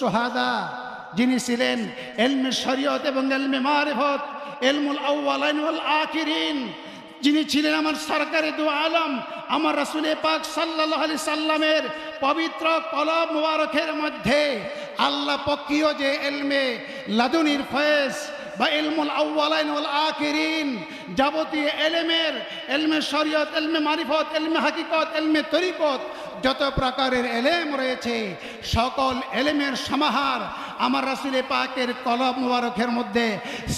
সোহাদা, যিনি ছিলেন এলমে শরীয়ত এবং এলমে মারিফত, এলমুল আউ্বালাইন ওয়াল আখিরিন। যিনি ছিলেন আমার সরকারি দু আলম, আমার রাসুলে পাক সাল্লাহ আলি সাল্লামের পবিত্র কলম মুবারকের মধ্যে। আল্লাহ পক্ষীয় যে এলমে লাদুনির ফয়েজ বা এলমুল আউ্বালাইন ওয়াল আখিরিন, যাবতীয় এলেমের, এলমে শরীয়ত, এলমে মারিফত, এলমে হাকিকত, এলমে তরিকত যত প্রকারের এলেম রয়েছে, সকল এলেমের সমাহার আমার রাসুলে পাকের কলম মুবারকের মধ্যে,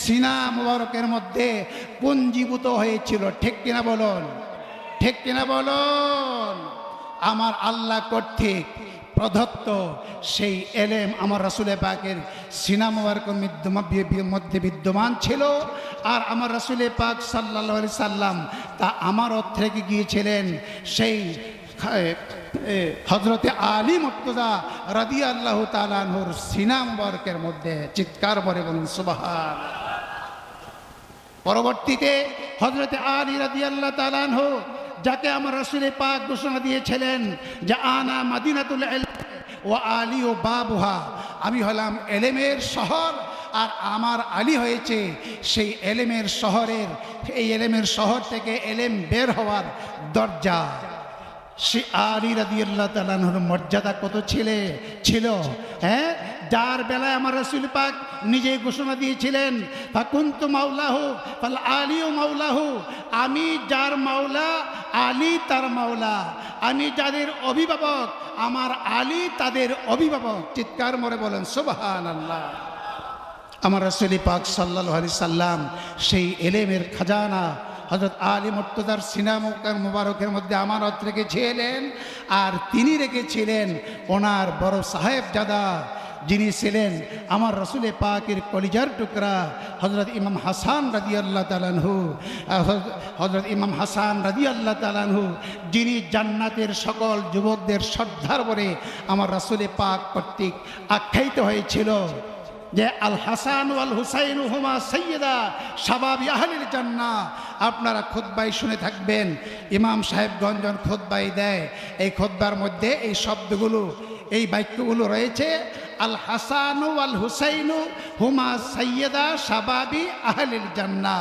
সিনা মুবারকের মধ্যে পুঞ্জীভূত হয়েছিল। ঠিক কিনা বলুন? ঠিক কিনা বলুন? আমার আল্লাহ কর্তৃক প্রদত্ত সেই এলেম আমার রাসুলে পাকের সিনা মুবারকের মধ্যে বিদ্যমান ছিল আর আমার রাসুলে পাক সাল্লাহ আলি সাল্লাম তা আমার অর্থ গিয়েছিলেন। সেই হজরতে আলী মুর্তজা রাদি আল্লাহ তালানহুর সিনা মধ্যে চিৎকার বলে বলুন, সুবাহান। পরবর্তীতে হজরতে আলী রাদি আল্লাহ তালানহু যাকে আমার রসুলে পাক ঘোষণা দিয়েছিলেন যে, আনা মাদিনাতুল ও আলী ও বাবুহা। আমি হলাম এলেমের শহর, আর আমার আলী হয়েছে সেই এলেমের শহরের, এই এলেমের শহর থেকে এলেম বের হওয়ার দরজা। সে আলী রাদিয়াল্লাহ তালানহর মর্যাদা কত ছিলে? ছিল হ্যাঁ? যার বেলায় আমার রসুল পাক নিজেই ঘোষণা দিয়েছিলেন, ফাকুন্তু মাওলাহু, ফাল আলীও মাওলাহু। আমি যার মাওলা, আলী তার মাওলা। আমি যাদের অভিভাবক, আমার আলী তাদের অভিভাবক। চিৎকার মরে বলেন সুবহান আল্লাহ আমার রসুলি পাক সাল্লাহ আলি সাল্লাম সেই এলেমের খাজানা হজরত আলী মর্তদার সিনামকার মুবারকের মধ্যে আমানত রেখেছিলেন আর তিনি রেখেছিলেন ওনার বড় সাহেব দাদা যিনি ছিলেন আমার রসুলে পাকের কলিজার টুকরা হজরত ইমাম হাসান রাজি আল্লাহ তালানহু হজরত ইমাম হাসান রাজি আল্লাহ তালানহু যিনি জান্নাতের সকল যুবকদের শ্রদ্ধার বলে আমার রসুলে পাক কর্তৃক আখ্যায়িত হয়েছিল। যে আল হাসান আল হুসাইন হুমা সৈয়দা সাবাবি আহলিল জান্না আপনারা খোদ্বাই শুনে থাকবেন। ইমাম সাহেব গঞ্জন খোদ্বাই দেয়। এই খোদ্বার মধ্যে এই শব্দগুলো, এই বাক্যগুলো রয়েছে, আল হাসানু আল হুসাইনু হুমা সৈয়দা সাবাবি আহলিল জান্না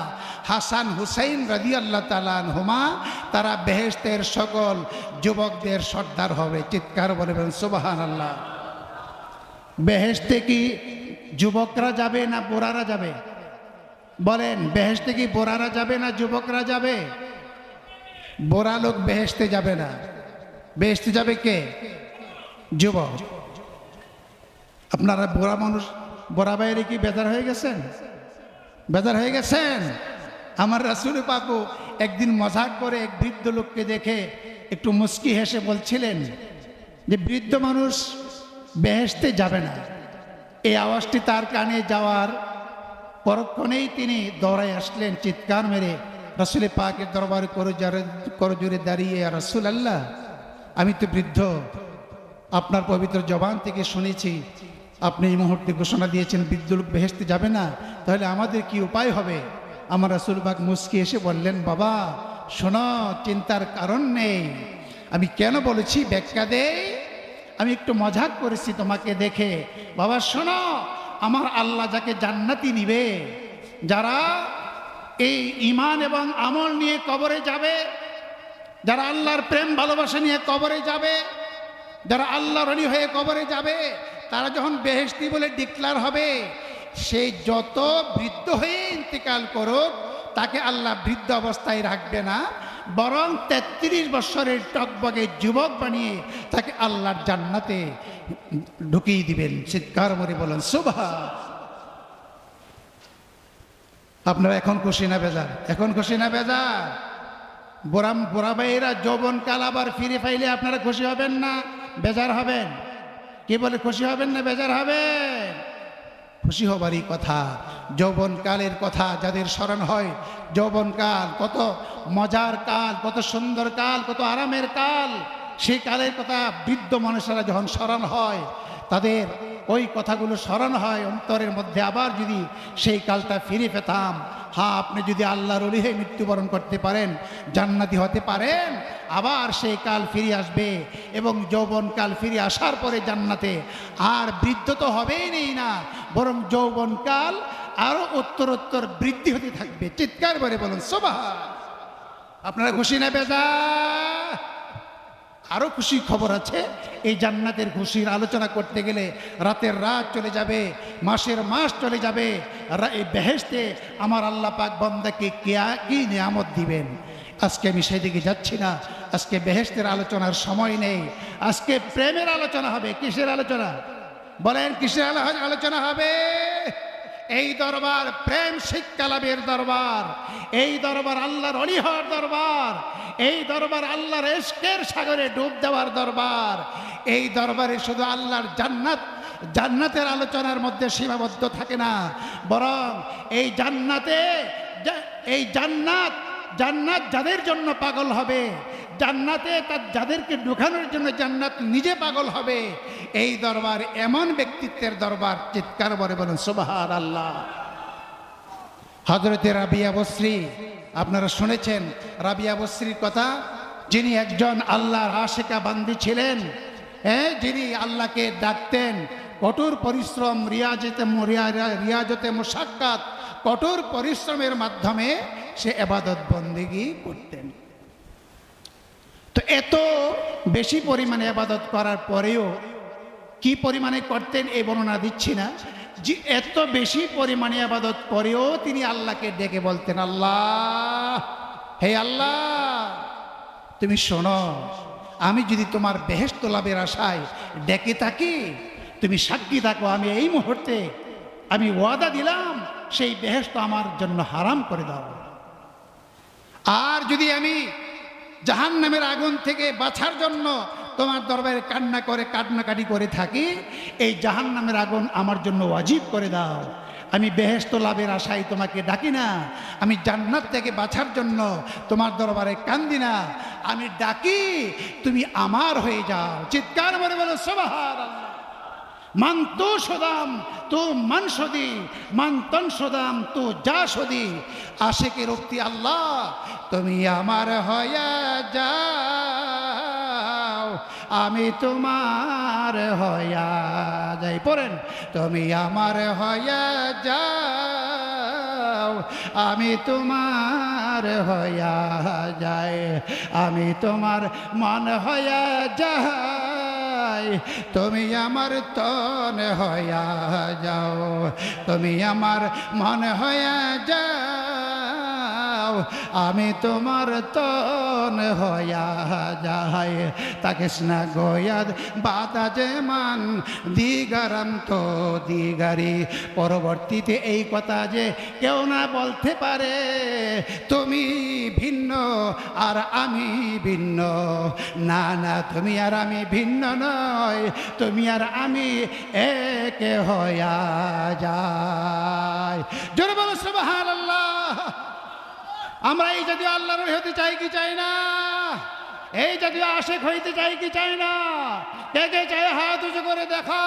হাসান হুসাইন রাজি আল্লাহ তালান হুমা তারা বেহেস্তের সকল যুবকদের সর্দার হবে। চিৎকার বলবেন সুবাহান আল্লাহ বেহেস্তে কি যুবকরা যাবে না বোরারা যাবে? বলেন বেহেস্তে কি বোরারা যাবে না যুবকরা যাবে? বোরা লোক বেহেস্তে যাবে না। বেহেস্তে যাবে কে? যুবক। আপনারা বোরা মানুষ বোরা বাইরে কি বেজার হয়ে গেছেন? বেজার হয়ে গেছেন? আমার রাসুল পাকু একদিন মজাক করে এক বৃদ্ধ লোককে দেখে একটু মুস্কি হেসে বলছিলেন যে, বৃদ্ধ মানুষ বেহেস্তে যাবে না। এই আওয়াজটি তার কানে যাওয়ার পরক্ষণেই তিনি দৌড়ায় আসলেন, চিৎকার মেরে। রসুল পাকের দরবারে করজোরে দাঁড়িয়ে রসুল আল্লাহ আমি তো বৃদ্ধ। আপনার পবিত্র জবান থেকে শুনেছি, আপনি এই মুহূর্তে ঘোষণা দিয়েছেন লোক বেহেস্তে যাবে না। তাহলে আমাদের কি উপায় হবে? আমার রসুল পাক মুস্কি এসে বললেন, বাবা, শোনো, চিন্তার কারণ নেই। আমি কেন বলেছি, ব্যাখ্যা দেয় আমি একটু মজাক করেছি তোমাকে দেখে। বাবা, শোনো, আমার আল্লাহ যাকে জান্নাতি নিবে, যারা এই ইমান এবং আমল নিয়ে কবরে যাবে, যারা আল্লাহর প্রেম, ভালোবাসা নিয়ে কবরে যাবে, যারা আল্লাহ রনি হয়ে কবরে যাবে, তারা যখন বেহেস্তি বলে ডিক্লার হবে, সে যত বৃদ্ধ হয়ে ইন্তেকাল করুক, তাকে আল্লাহ বৃদ্ধ অবস্থায় রাখবে না। বরং তেত্রিশ বছরের টকবগে যুবক বানিয়ে তাকে আল্লাহর জান্নাতে ঢুকিয়ে দিবেন। চিৎকার মরে বলেন শোভা আপনারা এখন খুশি না বেজার? এখন খুশি না বেজার? বোরাম বোরা ভাইয়েরা যৌবন কাল আবার ফিরে পাইলে আপনারা খুশি হবেন না? বেজার হবেন? কি বলে খুশি হবেন না বেজার হবেন? খুশি হবারই কথা। যৌবন কালের কথা যাদের স্মরণ হয়, যৌবন কাল কত মজার কাল, কত সুন্দর কাল, কত আরামের কাল সেই কালের কথা বৃদ্ধ মানুষেরা যখন স্মরণ হয়, তাদের ওই কথাগুলো স্মরণ হয়, অন্তরের মধ্যে আবার যদি সেই কালটা ফিরে পেতাম হ্যাঁ আপনি যদি আল্লাহর অলি হয়ে মৃত্যুবরণ করতে পারেন, জান্নাতি হতে পারেন, আবার সেই কাল ফিরে আসবে এবং যৌবনকাল ফিরে আসার পরে জান্নাতে আর বৃদ্ধ তো হবেই নেই না। বরং যৌবনকাল আরও উত্তরোত্তর বৃদ্ধি হতে থাকবে। চিৎকার করে বলুন সোভা আপনারা খুশি না বেজা? আরও খুশি খবর আছে। এই জান্নাতের খুশির আলোচনা করতে গেলে রাতের রাত চলে যাবে, মাসের মাস চলে যাবে। এই বেহেস্তে আমার আল্লাহ পাক বন্দাকে কেয়া, কি নিয়ামত দিবেন? আজকে আমি সেদিকে যাচ্ছি না। আজকে বেহেস্তের আলোচনার সময় নেই। আজকে প্রেমের আলোচনা হবে, কিসের আলোচনা? বলেন আলো- আলোচনা হবে। এই দরবার প্রেম শিক্ষা লাভের দরবার, এই দরবার আল্লাহর অলিহর দরবার, এই দরবার আল্লাহর এস্কের সাগরে ডুব দেওয়ার দরবার, এই দরবারে শুধু আল্লাহর জান্নাত, জান্নাতের আলোচনার মধ্যে সীমাবদ্ধ থাকে না। বরং এই জান্নাতে, এই জান্নাত জান্নাত যাদের জন্য পাগল হবে, জান্নাতে তার যাদেরকে ঢুকানোর জন্য জান্নাত নিজে পাগল হবে। এই দরবার এমন ব্যক্তিত্বের দরবার, চিৎকার বলে বলেন সুবাহার আল্লাহ হজরতে রাবিয়া বস্রী, আপনারা শুনেছেন, রাবিয়া বস্রীর কথা? যিনি একজন আল্লাহর আশেকা বান্দি ছিলেন হ্যাঁ যিনি আল্লাহকে ডাকতেন, কঠোর পরিশ্রম, রিয়াজতে রিয়া- রিয়াজতে মোসাক্কাত কঠোর পরিশ্রমের মাধ্যমে সে এবাদত বন্দিগি করতেন। তো এত বেশি পরিমাণে আবাদত করার পরেও কি পরিমাণে করতেন এই বর্ণনা দিচ্ছি না, যে এত বেশি পরিমাণে আবাদত করেও তিনি আল্লাহকে ডেকে বলতেন, আল্লাহ, হে আল্লাহ, তুমি শোনো, আমি যদি তোমার বেহেস্ত লাভের আশায় ডেকে থাকি, তুমি সাক্ষী থাকো, আমি এই মুহূর্তে, আমি ওয়াদা দিলাম, সেই বেহেস্ত আমার জন্য হারাম করে দাও। আর যদি আমি জাহান নামের আগুন থেকে বাঁচার জন্য তোমার দরবারে কান্না করে, কান্নাকাটি করে থাকি, এই জাহান নামের আগুন আমার জন্য ওয়াজিব করে দাও। আমি বেহেস্ত লাভের আশায় তোমাকে ডাকি না। আমি জান্নাত থেকে বাঁচার জন্য তোমার দরবারে কান্দি না। আমি ডাকি, তুমি আমার হয়ে যাও। চিৎকার মরে বলো সবাহার আল্লাহ মান তো সদাম তো মান সদি মান তন সদাম তো যা সদি আশেকে রক্তি আল্লাহ, তুমি আমার হয়া যাও, আমি তোমার হয়া যাই। পড়েন, তুমি আমার হয়া যাও, আমি তোমার হয়া যাই। আমি তোমার মন হয়া যাই তুমি আমার তন হয়া যাও তুমি আমার মন হয়া যাও। আমি তোমার তন হয়া যাই। তাকে স্না গয়াদ বাতা যে মান, দিগারাম তো দিগারি। পরবর্তীতে এই কথা যে কেউ না বলতে পারে, তুমি ভিন্ন আর আমি ভিন্ন। না না, তুমি আর আমি ভিন্ন নয়, তুমি আর আমি একে হয়া যায় জোরে বলো, সুবহানাল্লাহ। আমরা এই জাতীয় আল্লাহর হতে চাই কি চাই না? এই জাতীয় আশেক হইতে চাই কি চাই না? কে কে চাই হাত উঁচু করে দেখা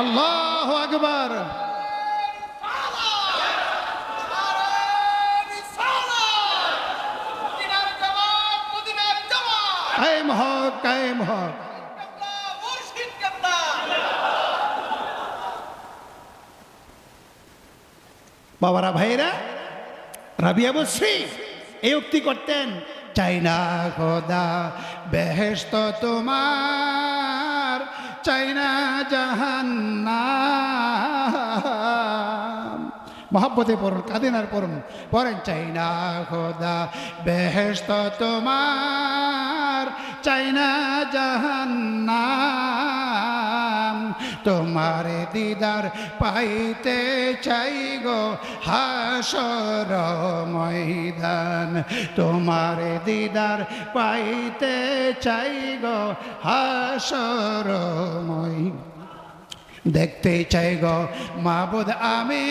আল্লাহ আকবার। কায়েম হক কায়েম হক। বাবারা ভাইরা রাবিয়া বসরি এই উক্তি করতেন, চাই না খোদা বেহেস্ত তোমার, চাই না জাহান্নাম। মহাব্বতে পড়ুন কাদিনার পড়ুন, পড়েন, চাই না খোদা বেহেস্ত তোমার, চাই না জাহান্নাম। তোমার দিদার পাইতে চাই গো হাসর ময়দান। তোমার দিদার পাইতে চাই গো হাসর ময়দান। দেখতে চাই গো মাবুদ, আমি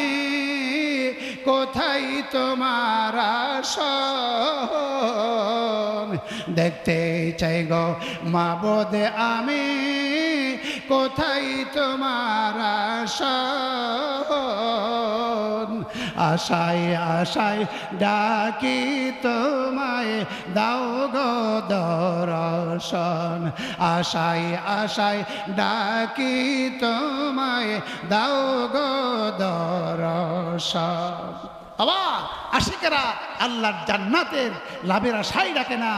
কোথায় তোমার দেখতে চাই গো মা বোধে আমি কোথায় তোমার আসন আশায় আশায় ডাকি তোমায়, দাও গো দর্শন। আশায় আশায় ডাকি তোমায়, দাও গো দর্শন। আবার আশিকেরা আল্লাহর জান্নাতের লাভের আশাই ডাকে না।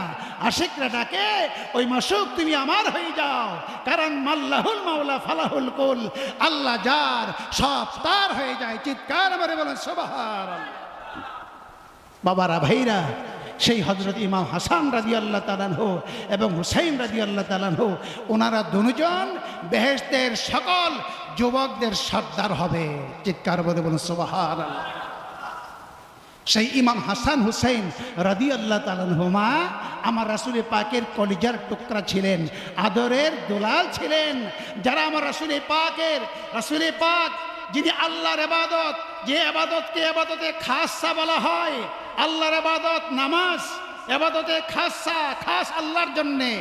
আশিকরা ডাকে, ওই মাসুক তুমি আমার হয়ে যাও। কারণ মাল্লাহুল মাওলা ফালাহুল কুল, আল্লাহ যার সব তার হয়ে যায়। চিৎকার মারে বলেন সবার বাবারা, ভাইরা, সেই হজরত ইমাম হাসান রাজি আল্লাহ তালানহ এবং হুসাইন রাজি আল্লাহ তালানহ ওনারা দুজন বেহেস্তের সকল যুবকদের সর্দার হবে। চিৎকার বলে বলুন সোবাহার সেই ইমাম হাসান হুসেন রাদি আল্লাহ তালানহুমা আমার রাসুলে পাকের কলিজার টুকরা ছিলেন, আদরের দুলাল ছিলেন। যারা আমার রাসুলে পাকের রাসুলে পাক, যিনি আল্লাহর এবাদত যে আবাদতকে এবাদতে খাসা বলা হয়, আল্লাহর এবাদত নামাজ এবাদতে খাসা খাস আল্লাহর জন্যে।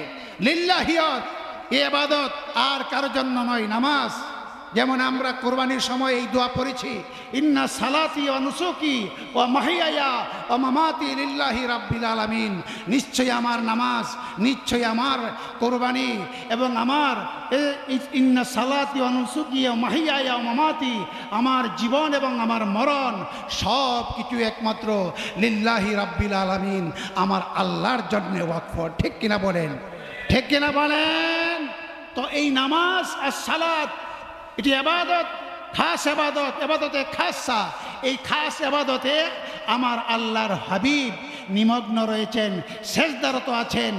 লিল্লাহিয়ত, এ আবাদত আর কারোর জন্য নয়, নামাজ। যেমন আমরা কোরবানির সময় এই দোয়া পড়েছি, ইন্না সালাতি ও নুসুকি ও মাহিয়া ও মামাতি লিল্লাহি রাব্বিল আলামিন। নিশ্চয়ই আমার নামাজ, নিশ্চয়ই আমার কোরবানি এবং আমার ইন্না সালাতি ও নুসুকি ও মাহিয়া ও মামাতি। আমার জীবন এবং আমার মরণ সব কিছু একমাত্র লিল্লাহি রাব্বিল আলামিন। আমার আল্লাহর জন্যে ওয়াকফ, ঠিক কিনা বলেন? ঠিক কিনা বলেন? তো এই নামাজ আর সালাত এটি আবাদত, খাস আবাদত, আবাদতে খাসা। এই খাস আবাদতে আমার আল্লাহর হাবিব নিমগ্ন রয়েছেন শেষদারত আছেন।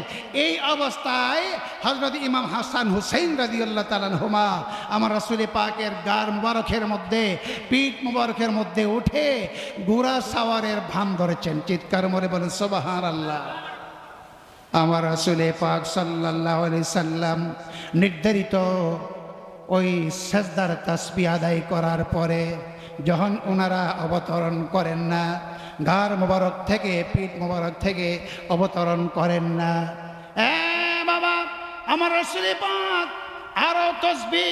এই অবস্থায় হজরত ইমাম হাসান হুসেইন রাজি আল্লাহ তালানহুমা আমার রাসুলি পাকের গার মুবারকের মধ্যে, পিঠ মুবারকের মধ্যে উঠে গুড়া সাওয়ারের ভান ধরেছেন। চিৎকার মরে বলেন সোবাহার আল্লাহ আমার আসলে পাক সাল্লাহ সাল্লাম নির্ধারিত ওই সেজদার তাসবি আদায় করার পরে যখন ওনারা অবতরণ করেন না ঘর মোবারক থেকে, পিঠ মোবারক থেকে অবতরণ করেন না, এ বাবা, আমার শ্রীপাত আরও আরও তসবি,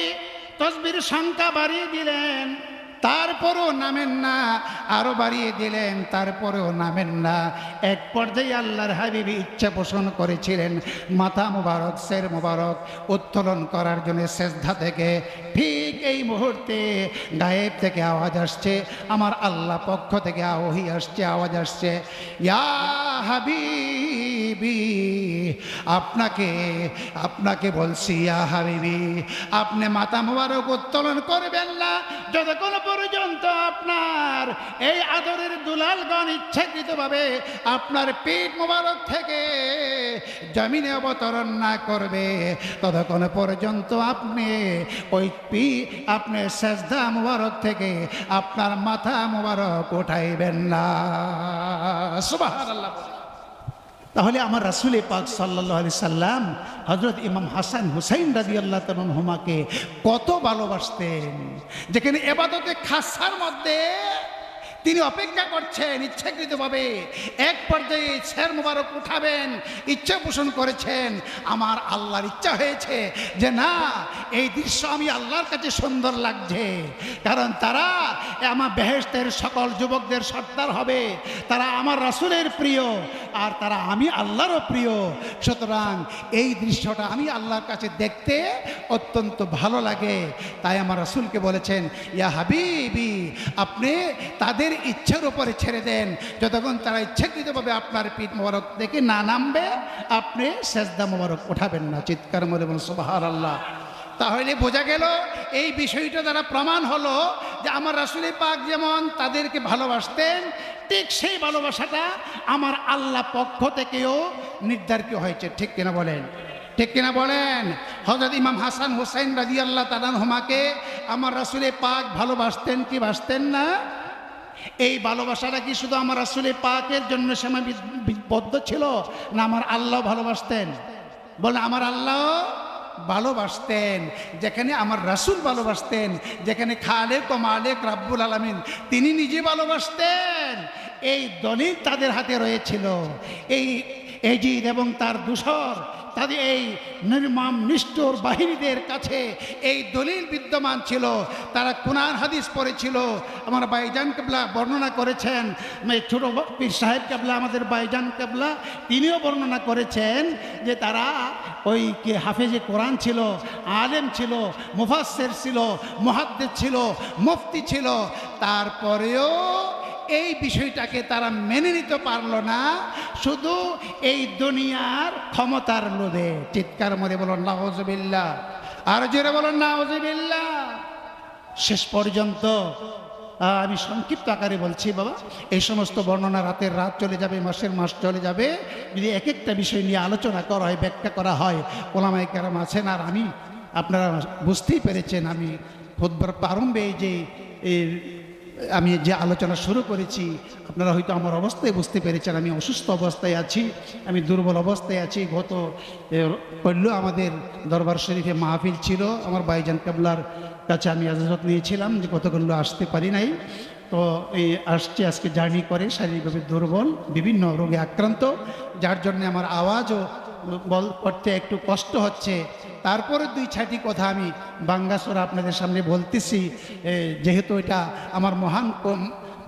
তসবির সংখ্যা বাড়িয়ে দিলেন। তারপরেও নামেন না, আরও বাড়িয়ে দিলেন, তারপরেও নামেন না। এক পর্যায়ে আল্লাহর হাবিবি ইচ্ছা পোষণ করেছিলেন, মাথা মুবারক শের মুবারক উত্তোলন করার জন্য শেষধা থেকে ঠিক এই মুহূর্তে গায়েব থেকে আওয়াজ আসছে, আমার আল্লাহ পক্ষ থেকে আওহি আসছে, আওয়াজ আসছে। ইয়া আপনাকে আপনাকে বলছি, ইয়া হাবিবি, আপনি মাথা মুবারক উত্তোলন করবেন না, যতক্ষণ পর্যন্ত আপনার এই আদরের দুলালগণ ইচ্ছাকৃতভাবে আপনার পেট মোবারক থেকে জমিনে অবতরণ না করবে, ততক্ষণ পর্যন্ত আপনি ওই পি আপনি সেজদা মুবারক থেকে আপনার মাথা মুবারক উঠাইবেন না। তাহলে আমার রাসুল পাক সাল্লাহ আলি সাল্লাম হজরত ইমাম হাসান হুসাইন রাজি আল্লাহ হুমাকে কত ভালোবাসতেন। যেখানে এবাদতে খাসার মধ্যে তিনি অপেক্ষা করছেন ইচ্ছাকৃতভাবে। এক পর্যায়ে শের মুবারক উঠাবেন, ইচ্ছা পোষণ করেছেন। আমার আল্লাহর ইচ্ছা হয়েছে যে না, এই দৃশ্য আমি আল্লাহর কাছে সুন্দর লাগছে। কারণ তারা আমার বেহেস্তের সকল যুবকদের সর্দার হবে। তারা আমার রাসুলের প্রিয় আর তারা আমি আল্লাহরও প্রিয়। সুতরাং এই দৃশ্যটা আমি আল্লাহর কাছে দেখতে অত্যন্ত ভালো লাগে। তাই আমার রাসুলকে বলেছেন, ইয়া হাবিবি, আপনি তাদের ইচ্ছার উপরে ছেড়ে দেন। যতক্ষণ তারা ইচ্ছাকৃতভাবে আপনার পিঠ মোবারক দেখে না নামবে, আপনি সেজদা মোবারক উঠাবেন না। চিৎকার মনে বলুন সুবাহার আল্লাহ তাহলে বোঝা গেল, এই বিষয়টা দ্বারা প্রমাণ হলো যে আমার রাসুলি পাক যেমন তাদেরকে ভালোবাসতেন, ঠিক সেই ভালোবাসাটা আমার আল্লাহ পক্ষ থেকেও নির্ধারিত হয়েছে। ঠিক কিনা বলেন? ঠিক কিনা বলেন? হজরত ইমাম হাসান হুসাইন রাজি আল্লাহ তালান হোমাকে আমার রাসুলে পাক ভালোবাসতেন কি বাসতেন না? এই ভালোবাসাটা কি শুধু আমার রাসুলে পাকের জন্য সীমাবদ্ধ ছিল, না আমার আল্লাহ ভালোবাসতেন? বলে, আমার আল্লাহ ভালোবাসতেন। যেখানে আমার রাসূল ভালোবাসতেন, যেখানে খালেক ও মালেক রাব্বুল আলমিন, তিনি নিজে ভালোবাসতেন। এই দলিল তাদের হাতে রয়েছিল। এই এজিদ এবং তার দূষর তাদের এই নির্মম, নিষ্ঠুর বাহিনীদের কাছে এই দলিল বিদ্যমান ছিল। তারা কোরআন, হাদিস পড়েছিল। আমার বাইজান কেবলা বর্ণনা করেছেন। এই ছোট পীর সাহেব কেবলা, আমাদের বাইজান কেবলা, তিনিও বর্ণনা করেছেন যে তারা ওই কে হাফেজে কোরআন ছিল, আলেম ছিল মুফাসের ছিল মহাদ্দের ছিল, মুফতি ছিল। তারপরেও এই বিষয়টাকে তারা মেনে নিতে পারল না। শুধু এই দুনিয়ার ক্ষমতার লোভে। চিৎকার মধ্যে বলুন নাওজবিল্লা আর জোরে বলুন নাওজবিল্লা শেষ পর্যন্ত আমি সংক্ষিপ্ত আকারে বলছি বাবা, এই সমস্ত বর্ণনা রাতের রাত চলে যাবে, মাসের মাস চলে যাবে। যদি এক একটা বিষয় নিয়ে আলোচনা করা হয়, ব্যাখ্যা করা হয় ওলামাই কেরাম আছেন আর আমি, আপনারা বুঝতেই পেরেছেন, আমি খুদ্বার প্রারম্ভে যে আমি যে আলোচনা শুরু করেছি, আপনারা হয়তো আমার অবস্থায় বুঝতে পেরেছেন, আমি অসুস্থ অবস্থায় আছি, আমি দুর্বল অবস্থায় আছি। গত পড়ল আমাদের দরবার শরীফে মাহফিল ছিল, আমার বাইজান কাবলার কাছে আমি আজাজত নিয়েছিলাম যে গতকাল আসতে পারি নাই। তো এই আসছে, আজকে জার্নি করে, শারীরিকভাবে দুর্বল, বিভিন্ন রোগে আক্রান্ত, যার জন্য আমার আওয়াজও বল করতে একটু কষ্ট হচ্ছে। তারপরে দুই ছাটি কথা আমি বাঙ্গাসোরা আপনাদের সামনে বলতেছি। যেহেতু এটা আমার মহান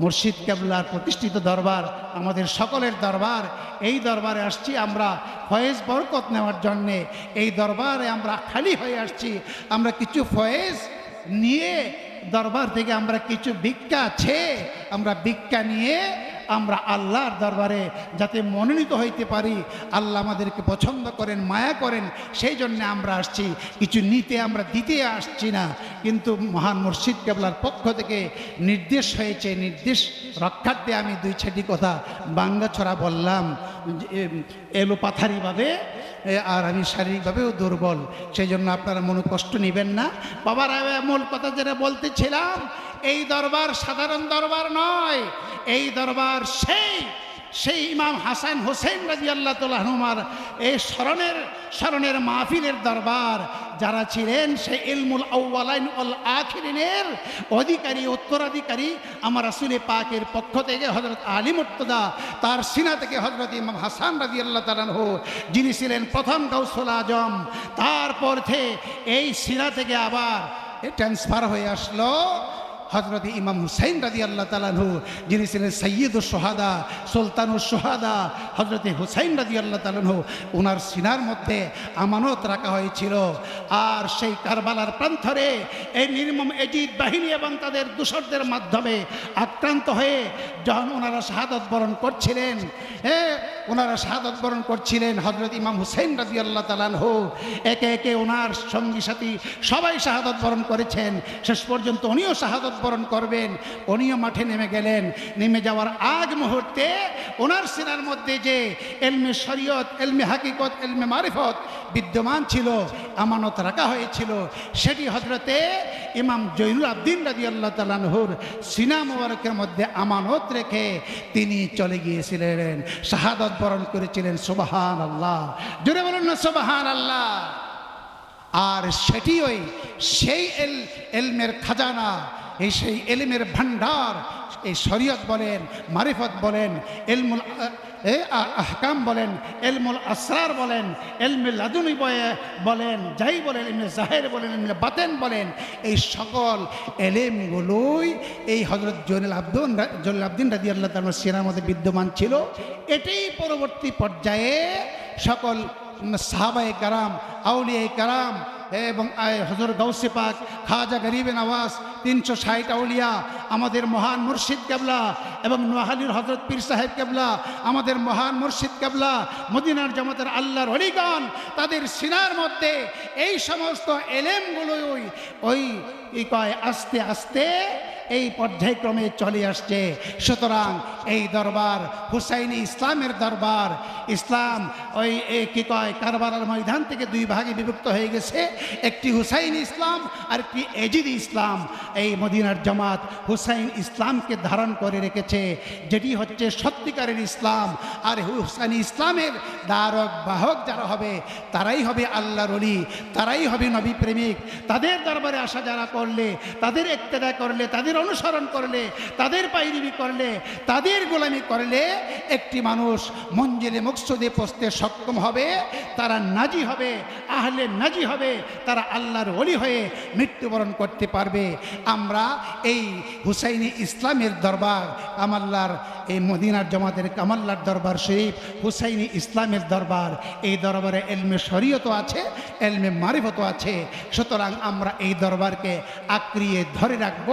মুর্শিদ কেবলার প্রতিষ্ঠিত দরবার, আমাদের সকলের দরবার, এই দরবারে আসছি আমরা ফয়েজ বরকত নেওয়ার জন্যে। এই দরবারে আমরা খালি হয়ে আসছি। আমরা কিছু ফয়েজ নিয়ে দরবার থেকে আমরা কিছু ভিক্ষা আছে আমরা ভিক্ষা নিয়ে আমরা আল্লাহর দরবারে যাতে মনোনীত হইতে পারি আল্লাহ আমাদেরকে পছন্দ করেন মায়া করেন সেই জন্য আমরা আসছি। কিছু নিতে আমরা দিতে আসছি না। কিন্তু মহান মুর্শিদ কেবলার পক্ষ থেকে নির্দেশ হয়েছে নির্দেশ রক্ষার্থে আমি দুই ছাটি কথা বাঙ্গাছড়া বললাম। যে, এম, এলো পাথারিভাবে আর আমি শারীরিকভাবেও দুর্বল। সেই জন্য আপনারা মনে কষ্ট নেবেন না। বাবার মূল কথা যেটা বলতেছিলাম এই দরবার সাধারণ দরবার নয়। এই দরবার সেই সেই ইমাম হাসান হোসেন রাজি আল্লাহ তালুমার এই স্মরণের স্মরণের মাহফিলের দরবার। যারা ছিলেন সেই ইলমুল আউ্লাইন অল আখিরিনের অধিকারী, উত্তরাধিকারী, আমার রাসুলে পাকের পক্ষ থেকে হজরত আলী মুর্তদা তার সিনা থেকে হজরত ইমাম হাসান রাজি আল্লাহ তালাহ যিনি ছিলেন প্রথম গৌসুল আজম, তারপর থেকে এই সিনা থেকে আবার ট্রান্সফার হয়ে আসলো হজরত ইমাম হুসাইন রাজি আল্লাহ তালাহু যিনি ছিলেন সৈয়দ সোহাদা সুলতানুর সোহাদা হজরত হুসাইন রাজি আল্লাহ তালাহু ওনার সিনার মধ্যে আমানত রাখা হয়েছিল। আর সেই কারবালার প্রান্তরে এই নির্মম এজিদ বাহিনী এবং তাদের দূষরদের মাধ্যমে আক্রান্ত হয়ে যখন ওনারা শাহাদত বরণ করছিলেন হ্যাঁ ওনারা শাহাদত বরণ করছিলেন হজরত ইমাম হুসাইন রাজি আল্লাহ তালাহু একে একে ওনার সঙ্গী সাথী সবাই শাহাদত বরণ করেছেন। শেষ পর্যন্ত উনিও শাহাদত বরণ করবেন। উনিও মাঠে নেমে গেলেন। নেমে যাওয়ার আগ মুহূর্তে ওনার সিনার মধ্যে যে এলমে শরীয়ত, এলমে হাকিকত, এলমে মারিফত বিদ্যমান ছিল, আমানত রাখা হয়েছিল, সেটি হজরতে ইমাম জৈনুল আবদিন রাজি আল্লাহ তালানহুর সিনা মুবারকের মধ্যে আমানত রেখে তিনি চলে গিয়েছিলেন। শাহাদত বরণ করেছিলেন সোবাহান আল্লাহ জোরে বলুন না সোবাহান আল্লাহ আর সেটি ওই সেই এল, এলমের খাজানা এই সেই এলিমের ভান্ডার এই শরীয়ত বলেন, মারিফত বলেন, এলমুল আহকাম বলেন, এলমুল আসরার বলেন, এলমে লাদুনি বলেন, যাই বলেন এমনি জাহের বলেন এমনি বাতেন বলেন, এই সকল এলেমগুলোই এই হজরত জৈনুল আব্দুন জৈনুল আব্দিন রাজি আল্লাহ তার সিনার মধ্যে বিদ্যমান ছিল। এটাই পরবর্তী পর্যায়ে সকল সাহাবাই কারাম আউলিয়াই কারাম এবং হজর গৌসে পাক, খাজা গরিবে নওয়াজ তিনশো ষাট আউলিয়া, আমাদের মহান মুর্শিদ কেবলা এবং নোহালির হজরত পীর সাহেব কেবলা, আমাদের মহান মুর্শিদ কেবলা, মদিনার জামাতের আল্লাহর হলিগণ তাদের সিনার মধ্যে এই সমস্ত এলেমগুলোই ওই কয় আস্তে আস্তে এই পর্যায়ক্রমে চলে আসছে। সুতরাং এই দরবার, হুসাইনি ইসলামের দরবার, ইসলাম ওই কি কয়, কারবালার ময়দান থেকে দুই ভাগে বিভক্ত হয়ে গেছে। একটি হুসাইন ইসলাম আর একটি এজিদ ইসলাম। এই মদিনার জামাত হুসাইন ইসলামকে ধারণ করে রেখেছে, যেটি হচ্ছে সত্যিকারের ইসলাম। আর হুসাইন ইসলামের দ্বারক বাহক যারা হবে, তারাই হবে আল্লাহর অলি তারাই হবে নবী প্রেমিক। তাদের দরবারে আসা যারা করলে, তাদের একতেদা করলে, তাদের অনুসরণ করলে, তাদের পাইরিবি করলে, তাদের গোলামি করলে একটি মানুষ মঞ্জিলে মুকসুদে পৌঁছতে সক্ষম হবে, তারা নাজি হবে, আহলে নাজি হবে, তারা আল্লাহর অলি হয়ে মৃত্যুবরণ করতে পারবে। আমরা এই হুসাইনি ইসলামের দরবার, কামাল্লার এই মদিনার জমাতের কামাল্লার দরবার শরীফ, হুসাইনি ইসলামের দরবার, এই দরবারে এলমে শরীয়ত আছে, এলমে মারিফত আছে। সুতরাং আমরা এই দরবারকে আঁকড়িয়ে ধরে রাখব।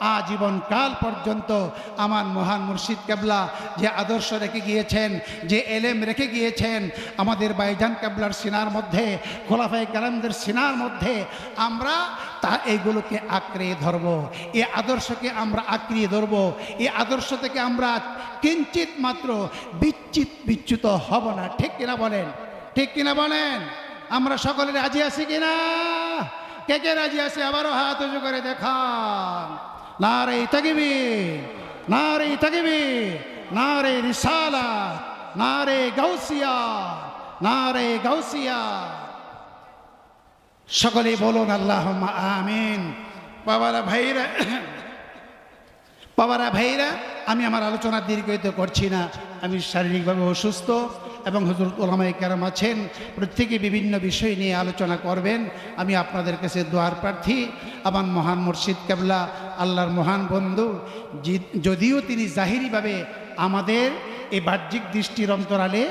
আজীবন কাল পর্যন্ত আমার মহান মুর্শিদ কেবলা যে আদর্শ রেখে গিয়েছেন, যে এলেম রেখে গিয়েছেন, আমাদের বাইজান কেবলার সিনার মধ্যে খোলাফাই কালামদের সিনার মধ্যে, আমরা তা এইগুলোকে আঁকড়ে ধরব। এ আদর্শকে আমরা আঁকড়িয়ে ধরব। এই আদর্শ থেকে আমরা কিঞ্চিত মাত্র বিচ্ছিত বিচ্যুত হব না। ঠিক কিনা বলেন? ঠিক কিনা বলেন? আমরা সকলে রাজি আছি কিনা? কে কে রাজি আছে? আবারও হাত উঁচু করে দেখান। নারে তগিবি নারে তগিবি, নারে রিসালা, নারে গাউসিয়া নারে গাউসিয়া। সকলে বলুন আল্লাহ আমিন। বাবারা, ভাইরা বাবারা, ভাইরা, আমি আমার আলোচনা দীর্ঘায়িত করছি না। আমি শারীরিকভাবে অসুস্থ। এবং হুজুর ওলামাই কেরাম আছেন, প্রত্যেকে বিভিন্ন বিষয় নিয়ে আলোচনা করবেন। আমি আপনাদের কাছে দোয়ার প্রার্থী, আমার মহান মুর্শিদ কেবলা, আল্লাহর মহান বন্ধু। যদিও তিনি জাহিরিভাবে আমাদের এই বাহ্যিক দৃষ্টির অন্তরালে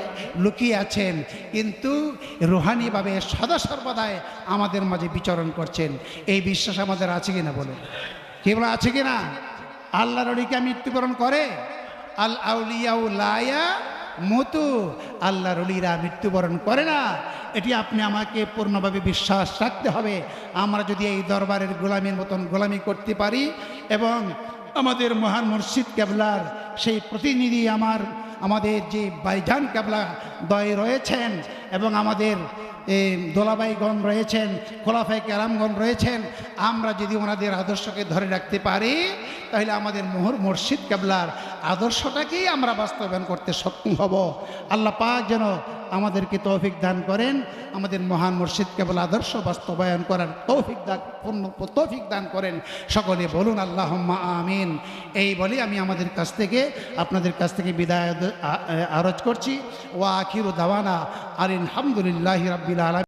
লুকিয়ে আছেন, কিন্তু রুহানিভাবে সদা সর্বদায় আমাদের মাঝে বিচরণ করছেন। এই বিশ্বাস আমাদের আছে কিনা বলে কেবল আছে কি কিনা? আল্লাহর অলিকা মৃত্যুবরণ করে? আল আউলিয়াউ লায়া মতু আল্লাহর অলিরা মৃত্যুবরণ করে না। এটি আপনি আমাকে পূর্ণভাবে বিশ্বাস রাখতে হবে। আমরা যদি এই দরবারের গোলামির মতন গোলামি করতে পারি এবং আমাদের মহান মসজিদ কেবলার সেই প্রতিনিধি আমার, আমাদের যে বাইজান কেবলা দয় রয়েছেন এবং আমাদের দোলাবাইগণ রয়েছেন খোলাফাই কেরামগণ রয়েছেন, আমরা যদি ওনাদের আদর্শকে ধরে রাখতে পারি, তাহলে আমাদের মোহর মুর্শিদ কেবলার আদর্শটাকেই আমরা বাস্তবায়ন করতে সক্ষম হব। আল্লাহ পাক যেন আমাদেরকে তৌফিক দান করেন, আমাদের মহান মুর্শিদ কেবল আদর্শ বাস্তবায়ন করার তৌফিক দান, পূর্ণ তৌফিক দান করেন। সকলে বলুন আল্লাহ আমিন। এই বলে আমি আমাদের কাছ থেকে, আপনাদের কাছ থেকে বিদায় আরজ করছি। ওয়া আখিরু দাওয়ানা আর আলহামদুলিল্লাহ রাব্বিল আলামিন